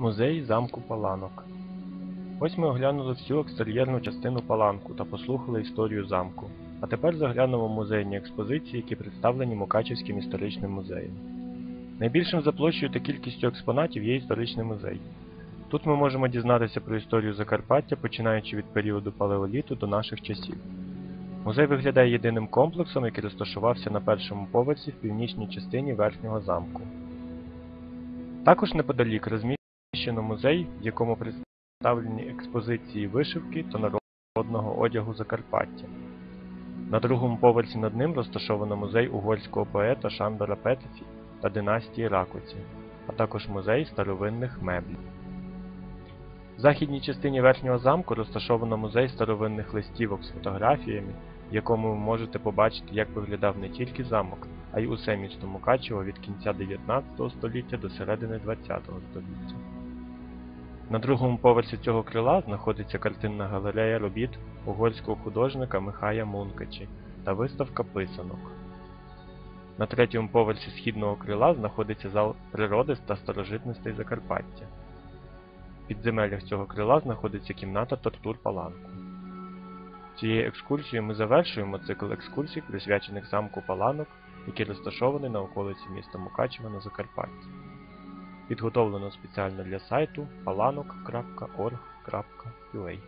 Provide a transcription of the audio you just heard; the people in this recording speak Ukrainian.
Музей замку Паланок. Ось ми оглянули всю екстер'єрну частину паланку та послухали історію замку. А тепер заглянемо в музейні експозиції, які представлені Мукачівським історичним музеєм. Найбільшим за площею та кількістю експонатів є історичний музей. Тут ми можемо дізнатися про історію Закарпаття, починаючи від періоду палеоліту до наших часів. Музей виглядає єдиним комплексом, який розташувався на першому поверсі в північній частині верхнього замку. Також неподалік розміщено музей, в якому представлені експозиції вишивки та народного одягу Закарпаття. На другому поверсі над ним розташовано музей угорського поета Шандора Петефі та династії Ракоці, а також музей старовинних меблів. В західній частині верхнього замку розташовано музей старовинних листівок з фотографіями, в якому ви можете побачити, як виглядав не тільки замок, а й усе місто Мукачево від кінця 19 століття до середини 20 століття. На другому поверсі цього крила знаходиться картинна галерея робіт угорського художника Михая Мункачі та виставка писанок. На третьому поверсі східного крила знаходиться зал природи та старожитностей Закарпаття. В підземеллях цього крила знаходиться кімната тортур Паланку. Цією екскурсією ми завершуємо цикл екскурсій, присвячених замку Паланок, який розташований на околиці міста Мукачева на Закарпатті. Підготовлено спеціально для сайту palanok.org.ua